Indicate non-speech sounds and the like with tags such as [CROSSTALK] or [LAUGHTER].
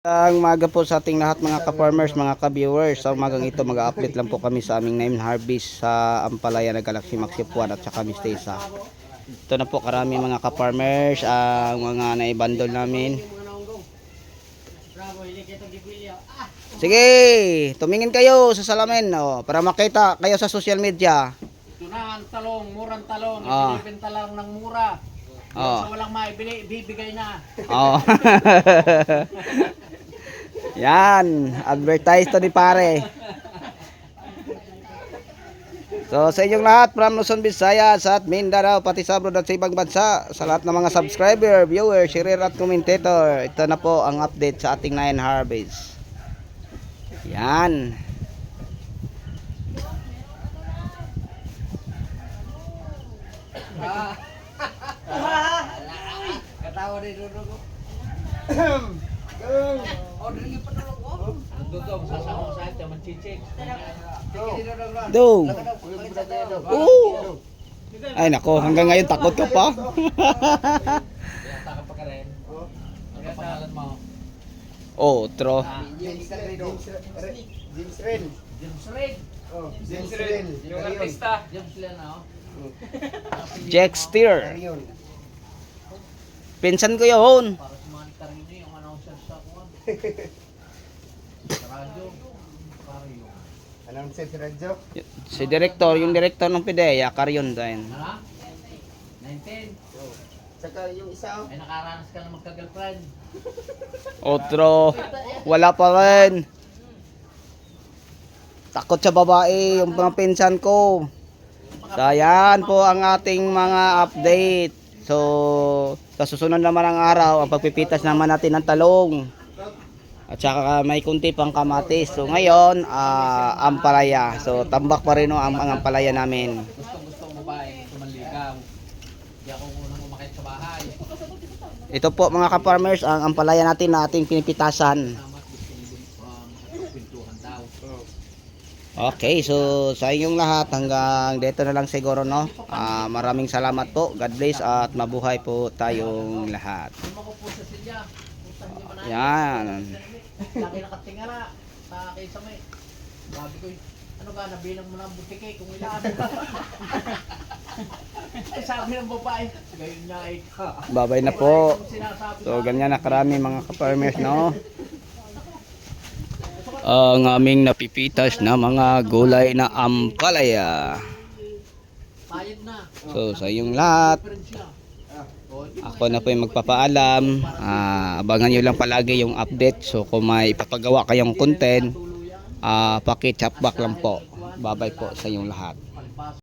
Ang maga po sa ating lahat mga ka-farmers, mga ka-viewers. Sa umagang ito mag-update lang po kami sa aming name harvest sa Ampalaya na Galaxy Maxi Puan at saka Mistesa. Ito na po karami mga ka-farmers ang mga naibandol namin. Sige, tumingin kayo sa salamin oh, para makita kayo sa social media. Ito na ang talong, murang talong. Ah. Ibinibenta lang ng mura. Oh. Sa walang maibili, bibigay na. Oh. [LAUGHS] Yan, advertise to ni pare. So sa inyong lahat from Luzon, Visayas at Mindanao, pati sa abroad at sa ibang bansa, sa lahat ng mga subscriber, viewer, sharer at commentator, ito na po ang update sa ating Nine Harvest. Yan. Katawa ni Dudong ko. Order niyo pa Dudong ko. Dudong, sasama ko sa ito, manchichik. Do. Oo. Ay nako, hanggang ngayon takot ka pa. [LAUGHS] Mo? Otro. Ah, James Ren. James Reid. Oh, James Ren. Yung artista. James Len, oh. Jexter. Arion. Pinsan ko yun. Para si Manny Carino, yung announcer sa kuwan. Sa radyo. Announcer sa radyo. Si director, yung director ng PIDEA, Karyon din. Ano? 19. Oh. Saka yung isa oh. Ay nakaranas ka na magka-girlfriend. Otro, wala pa rin. Takot sa babae, yung mga pinsan ko. So, ayan po ang ating mga update. So, sa susunod naman ang araw, ang pagpipitas naman natin ng talong. At saka may kunti pang kamatis. So, ngayon, ah, ampalaya. So, tambak pa rin no, ang, ang ampalaya namin. Gustong gusto ang babae, tumanligaw. Hindi ako unang umakit sa bahay. Ito po mga ka-farmers, ang ampalaya natin na ating pinipitasan. Um. Oh. Okay, so sa inyong lahat hanggang dito na lang siguro no. Ah, maraming salamat po. God bless at mabuhay po tayong lahat. Na. Yan. Lagi nakatingala. Sa akin sa may. Sabi ko, ano ka, nabilang mo na ang butike kung ilaan. Ay, sabi ng babae, gayon na eh. Babay na po. So ganyan na karami mga ka-farmers no. Ang aming napipitas na mga gulay na ampalaya. Na. So sa inyong lahat, ako na po yung magpapaalam. Ah, abangan nyo lang palagi yung update. So kung may ipapagawa kayong content, tuluyan. ah, paki-chat back lang po. Babay po sa inyong lahat.